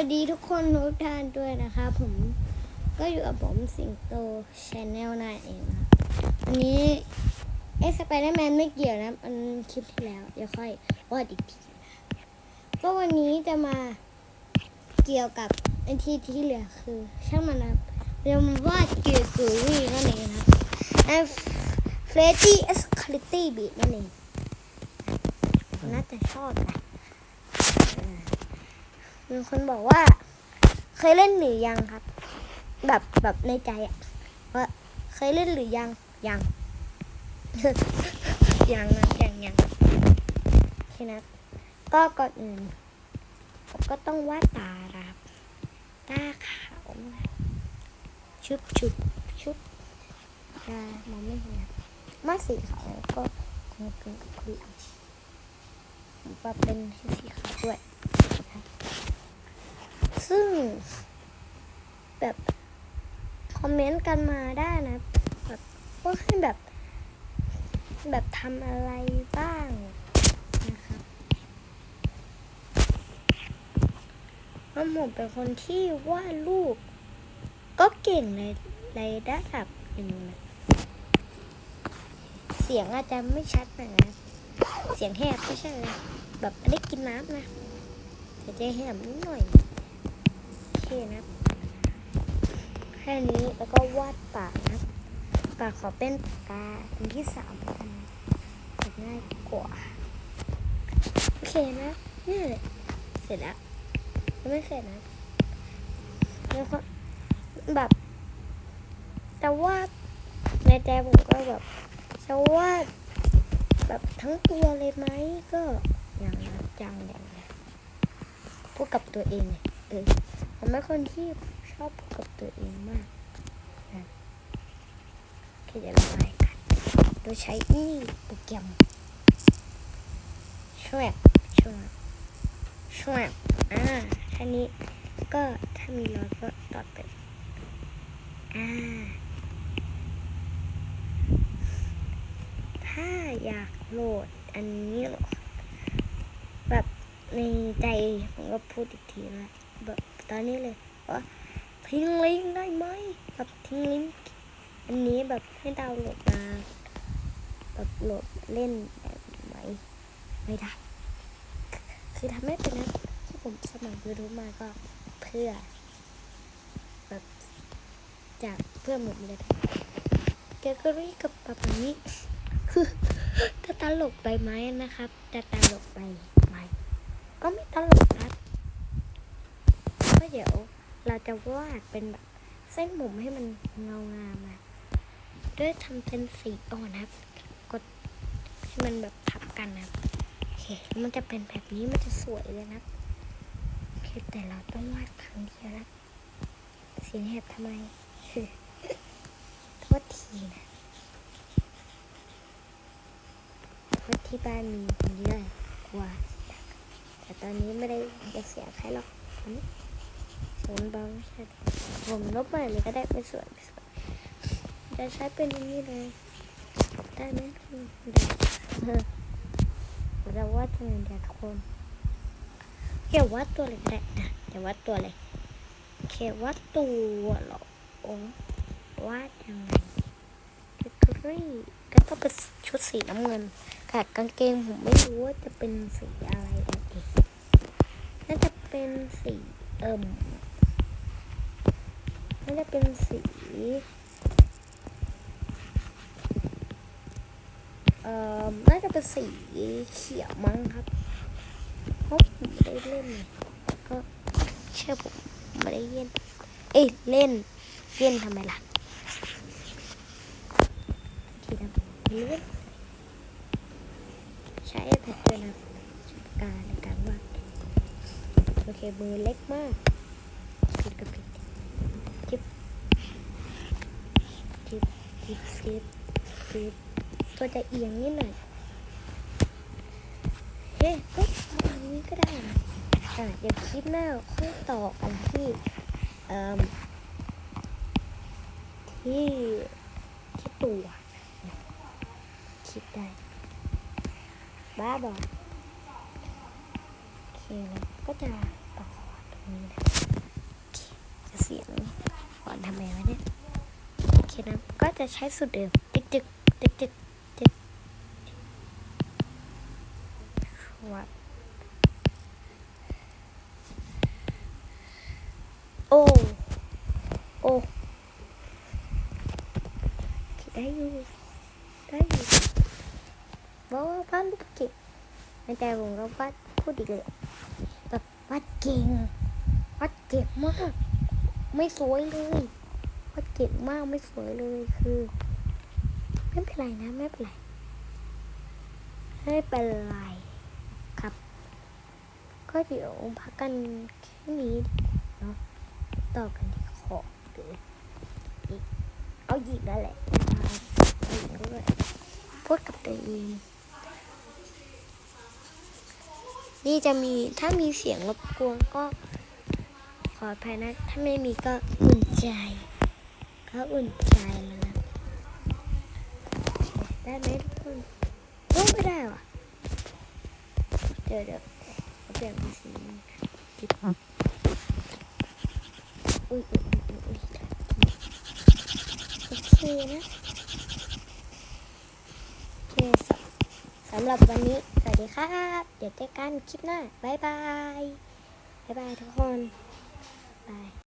วัสดีทุกคนทุกท่านด้วยนะคะ ผมก็อยู่กับผมสิงโตชแนลนายเองนะวันนี้เอสไปเดอร์แมนไม่เกี่ยวนะมันคลิปที่แล้ว เดี๋ยวค่อยวาดอีกทีก็วันนี้จะมาเกี่ยวกับไอที่ที่เหลือคือ ช่างมันนะเรามาวาเกี่ยวกับวีนั่นเองนะไอ้เฟรดี้เอสคลิตี้บีนั่นเองน่าจะชอบนะ มีคนบอกว่า เคยเล่นหรือยังครับ แบบแบบในใจอะว่าเคยเล่นหรือยังยังยังนะยังยังโอเคนะก็ก่อนอื่นผมก็ต้องวาดตาครับตาขาวชุบชุบชุบตามองไม่เห็นมาสีขาวก็คงเกินคนอื่นผมปรับเป็นสีขาวด้วย ซึ่ง แบบ คอมเมนต์กันมาได้นะ แบบว่าให้แบบ แบบทำอะไรบ้างนะครับเพราะผมเป็นคนที่วาดรูป ก็เก่งในในระดับหนึ่งนะเสียงอาจจะไม่ชัดหนะเสียงแหบไม่ใช่เลยแบบไม่ได้กินน้ำนะแต่จะแหบนิดหน่อย เคนะแค่นี้แล้วก็วาดปากนะปากขอเป็นปากกาอันที่สามกันง่ายกว่าโอเคนะนี่เลยเสร็จแล้วยังไม่เสร็จนะแล้วก็แบบจะวาดในใจผมก็แบบจะวาดแบบทั้งตัวเลยไหมก็อย่างจังอย่างพูดกับตัวเองไงเออ ผมเป็นคนที่ชอบพูดกับตัวเองมากนะโอเคเดี๋ยวเราไปกัน โดยใช้นี่โปรแกรมช่วยช่วยช่วยอ่าแค่นี้ก็ถ้ามีรอยก็ตอดไปอ่าถ้าอยากโหลดอันนี้หรอแบบในใจผมก็พูดอีกทีนะแบบ ตอนนี้เลยว่าทิ้งลิงก์ได้ไหมแบบทิ้งลิงก์อันนี้แบบให้ดาวน์โหลดมาแบบโหลดเล่นแบบไหมไม่ได้ คือทำไม่เป็นนะที่ผมสมัครยูทูบมาก็เพื่อ แบบจากเพื่อหมดเลยแกก็รีกับแบบนี้คือจะตลกไปไหมนะครับ จะตลกไปไหมก็ไม่ตลกครับ เดี๋ยวเราจะวาดเป็นแบบเส้นผมให้มันเงางามนะด้วยทำเป็นสีอ่อนะครับ กดให้มันแบบทับกันนะโอเคมันจะเป็นแบบนี้มันจะสวยเลยนะโอเคแต่เราต้องวาดครั้งเดียวนะสีแหบทำไมโทษทีนะเพราะที่บ้านมีคนเยอะกว่าแต่ตอนนี้ไม่ได้จะเสียใครหรอก ตอนนี้เบาไม่ใช่ผมลบใหม่เลยก็ได้ไม่สวยไม่สวยจะใช้เป็นอันนี้เลย ได้ไหมได้เราวาดยังไงเดียวทุกคนเขียววาดตัวเลยก็ได้นะเดี๋ยววาดตัวเลยเขียววาดตัวเหรอโอ้วาดยังไงกรรี่ก็ต้องเป็นชุดสีน้ำเงินค่ะกางเกงผมไม่รู้ว่าจะเป็นสีอะไรกันอีกน่าจะเป็นสี เอิ่มน่าจะเป็นสีเอ่อน่าจะเป็นสีเขียวมั้งครับเพราะผมไม่ได้เล่นก็เชื่อผมไม่ได้เล่น เอ้ยเล่น เล่นทำไมล่ะทีนะเล่นใช้แพทเทิร์นปากกาในการวาด โอเคมือเล็กมากผิดกับผิดจิบจิบจิบจิบจิบตัวจะเอียงนิดหน่อยเฮ้ก็ประมาณนี้ก็ได้นะอะเดี๋ยวคลิปหน้าค่อยต่อกันที่เอ่อที่ที่ตัวคิดได้บ้าบอโอเคก็จะ จะเสียงก่อนทำไมวะเนี่ยโอเคนะก็จะใช้สูตรเดิมจึกจึกจึกจึกจึกวัดโอ้โอ้ได้อยู่ได้อยู่บอกว่าพันลูกเก่แต่ผมก็วาดพูดอีกเลยแบบวาดเก่ง เก่งมาก ไม่สวยเลยวาดเก่งมากไม่สวยเลยคือ ไม่เป็นไรนะไม่เป็นไรไม่เป็นไรครับ ก็เดี๋ยวพักกันแค่นี้เนาะต่อกันที่ขอบหรืออีกเอาหยิกนั่นแหละหยิกด้วยพูดกับตัวเองนี่จะมีถ้ามีเสียงรบกวนก็ ขออภัยนะ ถ้าไม่มีก็อุ่นใจ ก็อุ่นใจแล้วนะได้ไหมทุกคนโอ้ไม่ได้ว่ะเดี๋ยวเดี๋ยวเอเปลี่ยนเป็นสีปิดอุ้ยอุ้ยอุ้ยอุ้ยโอเคนะโอเคสำสำหรับวันนี้ สวัสดีครับ เดี๋ยวเจอกันคลิปหน้า บ๊ายบาย บ๊ายบายทุกคน บาย